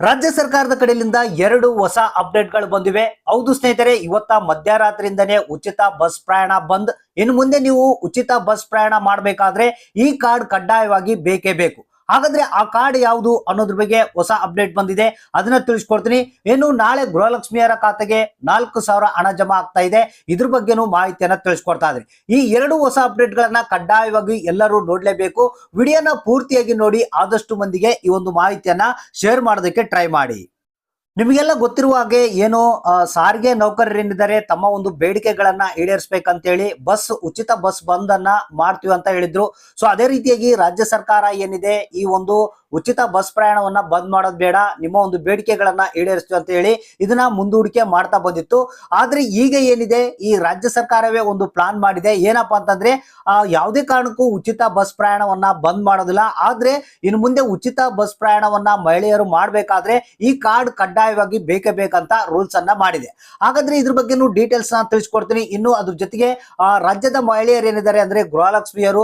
ರಾಜ್ಯ ಸರ್ಕಾರದ ಕಡೆಯಿಂದ ಎರಡು ಹೊಸ ಅಪ್ಡೇಟ್ಗಳು ಬಂದಿವೆ. ಹೌದು ಸ್ನೇಹಿತರೆ, ಇವತ್ತ ಮಧ್ಯರಾತ್ರಿಯಿಂದನೇ ಉಚಿತ ಬಸ್ ಪ್ರಯಾಣ ಬಂದ್. ಇನ್ನು ಮುಂದೆ ನೀವು ಉಚಿತ ಬಸ್ ಪ್ರಯಾಣ ಮಾಡಬೇಕಾದ್ರೆ ಈ ಕಾರ್ಡ್ ಕಡ್ಡಾಯವಾಗಿ ಬೇಕೇ ಬೇಕು. ಹಾಗಾದ್ರೆ ಆ ಕಾರ್ಡ್ ಯಾವುದು ಅನ್ನೋದ್ರ ಬಗ್ಗೆ ಹೊಸ ಅಪ್ಡೇಟ್ ಬಂದಿದೆ. ಅದನ್ನ ತಿಳಿಸ್ಕೊಡ್ತೀನಿ. ಏನು ನಾಳೆ ಗೃಹಲಕ್ಷ್ಮಿಯರ ಖಾತೆಗೆ ನಾಲ್ಕು ಸಾವಿರ ಹಣ ಜಮಾ ಆಗ್ತಾ ಇದೆ. ಇದ್ರ ಬಗ್ಗೆನೂ ಮಾಹಿತಿಯನ್ನ ತಿಳಿಸ್ಕೊಡ್ತಾ ಇದ್ರಿ. ಈ ಎರಡು ಹೊಸ ಅಪ್ಡೇಟ್ ಗಳನ್ನ ಕಡ್ಡಾಯವಾಗಿ ಎಲ್ಲರೂ ನೋಡ್ಲೇಬೇಕು. ವಿಡಿಯೋನ ಪೂರ್ತಿಯಾಗಿ ನೋಡಿ ಆದಷ್ಟು ಮಂದಿಗೆ ಈ ಒಂದು ಮಾಹಿತಿಯನ್ನ ಶೇರ್ ಮಾಡೋದಕ್ಕೆ ಟ್ರೈ ಮಾಡಿ. ನಿಮಗೆಲ್ಲ ಗೊತ್ತಿರುವ ಹಾಗೆ ಏನು ಸಾರಿಗೆ ನೌಕರರೇನಿದ್ದಾರೆ, ತಮ್ಮ ಒಂದು ಬೇಡಿಕೆಗಳನ್ನ ಈಡೇರಿಸಬೇಕಂತೇಳಿ ಬಸ್, ಉಚಿತ ಬಸ್ ಬಂದ್ ಅನ್ನ ಮಾಡ್ತೀವಿ ಅಂತ ಹೇಳಿದ್ರು. ಸೊ ಅದೇ ರೀತಿಯಾಗಿ ರಾಜ್ಯ ಸರ್ಕಾರ ಏನಿದೆ, ಈ ಒಂದು ಉಚಿತ ಬಸ್ ಪ್ರಯಾಣವನ್ನ ಬಂದ್ ಮಾಡೋದು ಬೇಡ, ನಿಮ್ಮ ಒಂದು ಬೇಡಿಕೆಗಳನ್ನ ಈಡೇರಿಸ್ತೀವಿ ಅಂತ ಹೇಳಿ ಇದನ್ನ ಮುಂದೂಡಿಕೆ ಮಾಡ್ತಾ ಬಂದಿತ್ತು. ಆದ್ರೆ ಈಗ ಏನಿದೆ, ಈ ರಾಜ್ಯ ಸರ್ಕಾರವೇ ಒಂದು ಪ್ಲಾನ್ ಮಾಡಿದೆ. ಏನಪ್ಪಾ ಅಂತಂದ್ರೆ ಯಾವುದೇ ಕಾರಣಕ್ಕೂ ಉಚಿತ ಬಸ್ ಪ್ರಯಾಣವನ್ನ ಬಂದ್ ಮಾಡೋದಿಲ್ಲ. ಆದ್ರೆ ಇನ್ನು ಮುಂದೆ ಉಚಿತ ಬಸ್ ಪ್ರಯಾಣವನ್ನ ಮಹಿಳೆಯರು ಮಾಡ್ಬೇಕಾದ್ರೆ ಈ ಕಾರ್ಡ್ ಕಡ್ಡಾಯವಾಗಿ ಬೇಕೇ ಬೇಕಂತ ರೂಲ್ಸ್ ಅನ್ನ ಮಾಡಿದೆ. ಹಾಗಾದ್ರೆ ಇದ್ರ ಬಗ್ಗೆ ಡೀಟೇಲ್ಸ್ ನಾನು ತಿಳಿಸ್ಕೊಡ್ತೀನಿ. ಇನ್ನು ಅದ್ರ ಜೊತೆಗೆ ರಾಜ್ಯದ ಮಹಿಳೆಯರು ಏನಿದ್ದಾರೆ ಅಂದ್ರೆ ಗೃಹಲಕ್ಷ್ಮಿಯರು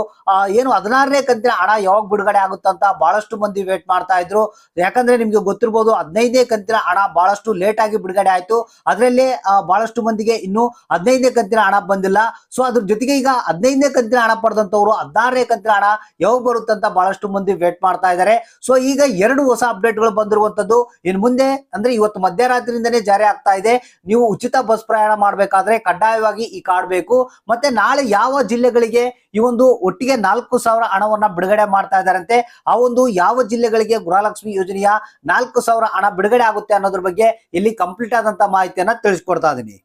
ಏನು ಹದಿನಾರನೇ ಕಂತಿನ ಹಣ ಯಾವಾಗ ಬಿಡುಗಡೆ ಆಗುತ್ತಂತ ಬಹಳಷ್ಟು ಮಂದಿ ವೇಟ್ ಮಾಡ್ತಾ ಇದ್ರು. ಯಾಕಂದ್ರೆ ನಿಮ್ಗೆ ಗೊತ್ತಿರ್ಬೋದು ಹದಿನೈದನೇ ಕಂತಿನ ಹಣ ಬಹಳಷ್ಟು ಲೇಟ್ ಆಗಿ ಬಿಡುಗಡೆ ಆಯ್ತು. ಅದರಲ್ಲೇ ಬಹಳಷ್ಟು ಮಂದಿಗೆ ಇನ್ನು ಹದಿನೈದನೇ ಕಂತಿನ ಹಣ ಬಂದಿಲ್ಲ. ಸೊ ಅದ್ರ ಜೊತೆಗೆ ಈಗ ಹದಿನೈದನೇ ಕಂತಿನ ಹಣ ಪಡೆದಂತವ್ರು ಹದಿನಾರನೇ ಕಂತಿನ ಹಣ ಯಾವಾಗ ಬರುತ್ತಂತ ಬಹಳಷ್ಟು ಮಂದಿ ವೇಟ್ ಮಾಡ್ತಾ ಇದ್ದಾರೆ. ಸೊ ಈಗ ಎರಡು ಹೊಸ ಅಪ್ಡೇಟ್ಗಳು ಬಂದಿರುವಂತದ್ದು ಇನ್ನು ಮುಂದೆ ಇವತ್ತು ಮಧ್ಯರಾತ್ರಿಯಿಂದನೇ ಜಾರಿ ಆಗ್ತಾ ಇದೆ. ನೀವು ಉಚಿತ ಬಸ್ ಪ್ರಯಾಣ ಮಾಡಬೇಕಾದ್ರೆ ಕಡ್ಡಾಯವಾಗಿ ಈ ಕಾರ್ಡ್ ಬೇಕು. ಮತ್ತೆ ನಾಳೆ ಯಾವ ಜಿಲ್ಲೆಗಳಿಗೆ ಈ ಒಂದು ಒಟ್ಟಿಗೆ ನಾಲ್ಕು ಸಾವಿರ ಹಣವನ್ನ ಬಿಡುಗಡೆ ಮಾಡ್ತಾ ಇದ್ದಾರಂತೆ, ಆ ಒಂದು ಯಾವ ಜಿಲ್ಲೆಗಳಿಗೆ ಗೃಹಲಕ್ಷ್ಮಿ ಯೋಜನೆಯ ನಾಲ್ಕು ಸಾವಿರ ಹಣ ಬಿಡುಗಡೆ ಆಗುತ್ತೆ ಅನ್ನೋದ್ರ ಬಗ್ಗೆ ಇಲ್ಲಿ ಕಂಪ್ಲೀಟ್ ಆದಂತ ಮಾಹಿತಿಯನ್ನ ತಿಳಿಸ್ಕೊಡ್ತಾ ಇದೀನಿ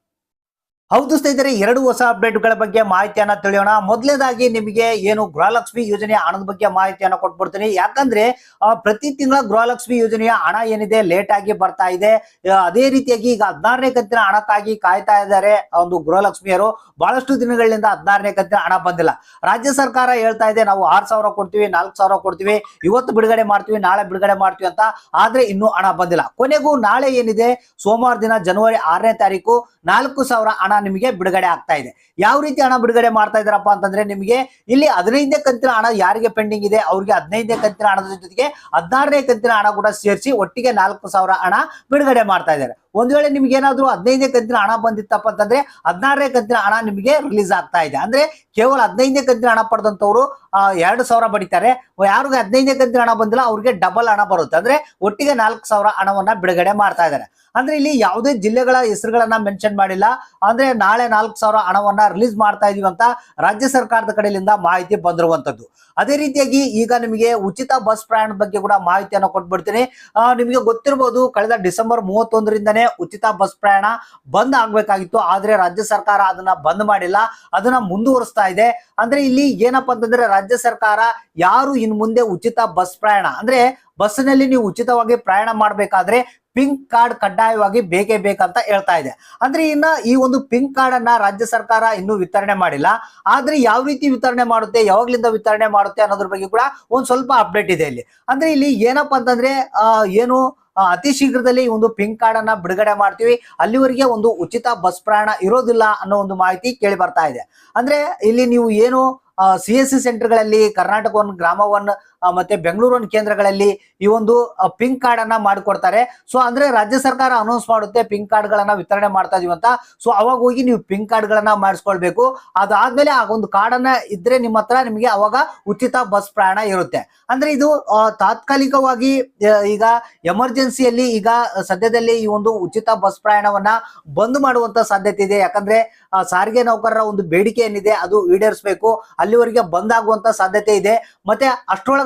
ಹೌದು ಸ್ನೇಹಿತರೆ, ಎರಡು ಹೊಸ ಅಪ್ಡೇಟ್ಗಳ ಬಗ್ಗೆ ಮಾಹಿತಿಯನ್ನ ತಿಳಿಯೋಣ. ಮೊದಲನೇದಾಗಿ ನಿಮಗೆ ಏನು ಗೃಹಲಕ್ಷ್ಮಿ ಯೋಜನೆಯ ಹಣದ ಬಗ್ಗೆ ಮಾಹಿತಿಯನ್ನು ಕೊಟ್ಬಿಡ್ತೀನಿ. ಯಾಕಂದ್ರೆ ಪ್ರತಿ ತಿಂಗಳ ಗೃಹಲಕ್ಷ್ಮಿ ಯೋಜನೆಯ ಹಣ ಏನಿದೆ ಲೇಟ್ ಆಗಿ ಬರ್ತಾ ಇದೆ. ಅದೇ ರೀತಿಯಾಗಿ ಈಗ ಹದಿನಾರನೇ ಕಂತಿನ ಹಣಕ್ಕಾಗಿ ಕಾಯ್ತಾ ಇದ್ದಾರೆ ಒಂದು ಗೃಹಲಕ್ಷ್ಮಿಯರು. ಬಹಳಷ್ಟು ದಿನಗಳಿಂದ ಹದಿನಾರನೇ ಕಂತಿನ ಹಣ ಬಂದಿಲ್ಲ. ರಾಜ್ಯ ಸರ್ಕಾರ ಹೇಳ್ತಾ ಇದೆ, ನಾವು ಆರ್ ಸಾವಿರ ಕೊಡ್ತೀವಿ, ನಾಲ್ಕು ಸಾವಿರ ಕೊಡ್ತೀವಿ, ಇವತ್ತು ಬಿಡುಗಡೆ ಮಾಡ್ತೀವಿ, ನಾಳೆ ಬಿಡುಗಡೆ ಮಾಡ್ತೀವಿ ಅಂತ. ಆದ್ರೆ ಇನ್ನೂ ಹಣ ಬಂದಿಲ್ಲ. ಕೊನೆಗೂ ನಾಳೆ ಏನಿದೆ, ಸೋಮವಾರ ದಿನ ಜನವರಿ ಆರನೇ ತಾರೀಕು, ನಾಲ್ಕು ಸಾವಿರ ಹಣ ನಿಮಗೆ ಬಿಡುಗಡೆ ಆಗ್ತಾ ಇದೆ. ಯಾವ ರೀತಿ ಹಣ ಬಿಡುಗಡೆ ಮಾಡ್ತಾ ಇದಾರಪ್ಪ ಅಂತಂದ್ರೆ ನಿಮಗೆ ಇಲ್ಲಿ ಹದಿನೈದನೇ ಕಂತಿನ ಹಣ ಯಾರಿಗೆ ಪೆಂಡಿಂಗ್ ಇದೆ? ಅವ್ರಿಗೆ ಹದಿನೈದನೇ ಕಂತಿನ ಹಣದ ಜೊತೆಗೆ ಹದಿನಾರನೇ ಕಂತಿನ ಹಣ ಕೂಡ ಸೇರಿಸಿ ಒಟ್ಟಿಗೆ ನಾಲ್ಕು ಸಾವಿರ ಹಣ ಬಿಡುಗಡೆ ಮಾಡ್ತಾ ಇದ್ದಾರೆ. ಒಂದ್ ವೇಳೆ ನಿಮ್ಗೆ ಏನಾದ್ರು ಹದಿನೈದನೇ ಕಂತಿನ ಹಣ ಬಂದಿತ್ತಪ್ಪ ಅಂತಂದ್ರೆ ಹದಿನಾರನೇ ಕಂತಿನ ಹಣ ನಿಮಗೆ ರಿಲೀಸ್ ಆಗ್ತಾ ಇದೆ. ಅಂದ್ರೆ ಕೇವಲ ಹದಿನೈದನೇ ಕಂತಿನ ಹಣ ಪಡೆದಂತವ್ರು ಎರಡು ಸಾವಿರ ಬಡಿತಾರೆ. ಯಾರಿಗೆ ಹದಿನೈದನೇ ಕಂತಿನ ಹಣ ಬಂದಿಲ್ಲ, ಅವ್ರಿಗೆ ಡಬಲ್ ಹಣ ಬರುತ್ತೆ. ಅಂದ್ರೆ ಒಟ್ಟಿಗೆ ನಾಲ್ಕು ಸಾವಿರ ಹಣವನ್ನ ಬಿಡುಗಡೆ ಮಾಡ್ತಾ ಇದ್ದಾರೆ. ಅಂದ್ರೆ ಇಲ್ಲಿ ಯಾವುದೇ ಜಿಲ್ಲೆಗಳ ಹೆಸರುಗಳನ್ನ ಮೆನ್ಷನ್ ಮಾಡಿಲ್ಲ. ಅಂದ್ರೆ ನಾಳೆ ನಾಲ್ಕು ಸಾವಿರ ಹಣವನ್ನ ರಿಲೀಸ್ ಮಾಡ್ತಾ ಇದೀವಿ ಅಂತ ರಾಜ್ಯ ಸರ್ಕಾರದ ಕಡೆಯಿಂದ ಮಾಹಿತಿ ಬಂದಿರುವಂತದ್ದು ಅದೇ ರೀತಿಯಾಗಿ ಈಗ ನಿಮಗೆ ಉಚಿತ ಬಸ್ ಪ್ರಯಾಣದ ಬಗ್ಗೆ ಕೂಡ ಮಾಹಿತಿಯನ್ನು ಕೊಟ್ಬಿಡ್ತೀನಿ. ನಿಮಗೆ ಗೊತ್ತಿರಬಹುದು ಕಳೆದ ಡಿಸೆಂಬರ್ ಮೂವತ್ತೊಂದರಿಂದನೇ ಉಚಿತ ಬಸ್ ಪ್ರಯಾಣ ಬಂದ್ ಆಗ್ಬೇಕಾಗಿತ್ತು, ಆದ್ರೆ ರಾಜ್ಯ ಸರ್ಕಾರ ಅದನ್ನ ಬಂದ್ ಮಾಡಿಲ್ಲ, ಅದನ್ನ ಮುಂದುವರಿಸ್ತಾ ಇದೆ. ಅಂದ್ರೆ ಇಲ್ಲಿ ಏನಪ್ಪಾ ಅಂತಂದ್ರೆ ರಾಜ್ಯ ಸರ್ಕಾರ ಯಾರು ಇನ್ ಮುಂದೆ ಉಚಿತ ಬಸ್ ಪ್ರಯಾಣ, ಅಂದ್ರೆ ಬಸ್ನಲ್ಲಿ ನೀವು ಉಚಿತವಾಗಿ ಪ್ರಯಾಣ ಮಾಡಬೇಕಾದ್ರೆ ಪಿಂಕ್ ಕಾರ್ಡ್ ಕಡ್ಡಾಯವಾಗಿ ಬೇಕೇ ಬೇಕಂತ ಹೇಳ್ತಾ ಇದೆ. ಅಂದ್ರೆ ಇನ್ನ ಈ ಒಂದು ಪಿಂಕ್ ಕಾರ್ಡ್ ಅನ್ನ ರಾಜ್ಯ ಸರ್ಕಾರ ಇನ್ನು ವಿತರಣೆ ಮಾಡಿಲ್ಲ. ಆದ್ರೆ ಯಾವ ರೀತಿ ವಿತರಣೆ ಮಾಡುತ್ತೆ, ಯಾವಾಗ್ಲಿಂದ ವಿತರಣೆ ಮಾಡುತ್ತೆ ಅನ್ನೋದ್ರ ಬಗ್ಗೆ ಕೂಡ ಒಂದ್ ಸ್ವಲ್ಪ ಅಪ್ಡೇಟ್ ಇದೆ ಇಲ್ಲಿ. ಅಂದ್ರೆ ಇಲ್ಲಿ ಏನಪ್ಪಾ ಅಂತಂದ್ರೆ ಏನು ಅತಿ ಶೀಘ್ರದಲ್ಲಿ ಒಂದು ಪಿಂಕ್ ಕಾರ್ಡ್ ಅನ್ನ ಬಿಡುಗಡೆ ಮಾಡ್ತೀವಿ. ಅಲ್ಲಿವರೆಗೆ ಒಂದು ಉಚಿತ ಬಸ್ ಪ್ರಯಾಣ ಇರೋದಿಲ್ಲ ಅನ್ನೋ ಒಂದು ಮಾಹಿತಿ ಕೇಳಿ ಬರ್ತಾ ಇದೆ. ಅಂದ್ರೆ ಇಲ್ಲಿ ನೀವು ಏನು ಸಿ ಎಸ್ ಸಿ ಸೆಂಟರ್ಗಳಲ್ಲಿ ಕರ್ನಾಟಕ ಒನ್ ಗ್ರಾಮ ಒನ್ ಆ, ಮತ್ತೆ ಬೆಂಗಳೂರಿನ ಕೇಂದ್ರಗಳಲ್ಲಿ ಈ ಒಂದು ಪಿಂಕ್ ಕಾರ್ಡ್ ಅನ್ನ ಮಾಡಿಕೊಡ್ತಾರೆ. ಸೊ ಅಂದ್ರೆ ರಾಜ್ಯ ಸರ್ಕಾರ ಅನೌನ್ಸ್ ಮಾಡುತ್ತೆ ಪಿಂಕ್ ಕಾರ್ಡ್ ಗಳನ್ನ ವಿತರಣೆ ಮಾಡ್ತಾ ಇದೀವಿ ಅಂತ. ಸೊ ಅವಾಗ ಹೋಗಿ ನೀವು ಪಿಂಕ್ ಕಾರ್ಡ್ ಗಳನ್ನ ಮಾಡಿಸ್ಕೊಳ್ಬೇಕು. ಅದಾದ್ಮೇಲೆ ಆ ಒಂದು ಕಾರ್ಡ್ ಅನ್ನ ಇದ್ರೆ ನಿಮ್ಮ ಹತ್ರ ನಿಮಗೆ ಅವಾಗ ಉಚಿತ ಬಸ್ ಪ್ರಯಾಣ ಇರುತ್ತೆ. ಅಂದ್ರೆ ಇದು ತಾತ್ಕಾಲಿಕವಾಗಿ ಈಗ ಎಮರ್ಜೆನ್ಸಿಯಲ್ಲಿ ಈಗ ಸದ್ಯದಲ್ಲಿ ಈ ಒಂದು ಉಚಿತ ಬಸ್ ಪ್ರಯಾಣವನ್ನ ಬಂದ್ ಮಾಡುವಂತ ಸಾಧ್ಯತೆ ಇದೆ. ಯಾಕಂದ್ರೆ ಸಾರಿಗೆ ನೌಕರರ ಒಂದು ಬೇಡಿಕೆ ಏನಿದೆ, ಅದು ಈಡೇರಿಸಬೇಕು. ಅಲ್ಲಿವರೆಗೆ ಬಂದ್ ಆಗುವಂತ ಸಾಧ್ಯತೆ ಇದೆ. ಮತ್ತೆ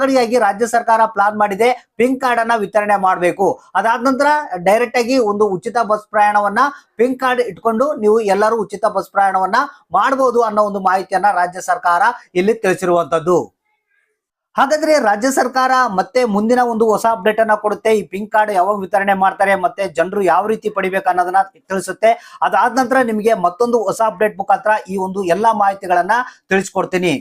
ಅಷ್ಟರೊಳಗಡೆಯಾಗಿ ರಾಜ್ಯ ಸರ್ಕಾರ ಪ್ಲಾನ್ ಮಾಡಿದೆ ಪಿಂಕ್ ಕಾರ್ಡ್ ಅನ್ನ ವಿತರಣೆ ಮಾಡಬೇಕು. ಅದಾದ ನಂತರ ಡೈರೆಕ್ಟ್ ಆಗಿ ಒಂದು ಉಚಿತ ಬಸ್ ಪ್ರಯಾಣವನ್ನ ಪಿಂಕ್ ಕಾರ್ಡ್ ಇಟ್ಕೊಂಡು ನೀವು ಎಲ್ಲರೂ ಉಚಿತ ಬಸ್ ಪ್ರಯಾಣವನ್ನ ಮಾಡಬಹುದು ಅನ್ನೋ ಒಂದು ಮಾಹಿತಿಯನ್ನ ರಾಜ್ಯ ಸರ್ಕಾರ ಇಲ್ಲಿ ತಿಳಿಸಿರುವಂತದ್ದು. ಹಾಗಾದ್ರೆ ರಾಜ್ಯ ಸರ್ಕಾರ ಮತ್ತೆ ಮುಂದಿನ ಒಂದು ಹೊಸ ಅಪ್ಡೇಟ್ ಅನ್ನ ಕೊಡುತ್ತೆ. ಈ ಪಿಂಕ್ ಕಾರ್ಡ್ ಯಾವಾಗ ವಿತರಣೆ ಮಾಡ್ತಾರೆ, ಮತ್ತೆ ಜನರು ಯಾವ ರೀತಿ ಪಡಿಬೇಕು ಅನ್ನೋದನ್ನ ತಿಳಿಸುತ್ತೆ. ಅದಾದ ನಂತರ ನಿಮಗೆ ಮತ್ತೊಂದು ಹೊಸ ಅಪ್ಡೇಟ್ ಮುಖಾಂತರ ಈ ಒಂದು ಎಲ್ಲಾ ಮಾಹಿತಿಗಳನ್ನ ತಿಳಿಸ್ಕೊಡ್ತೀನಿ.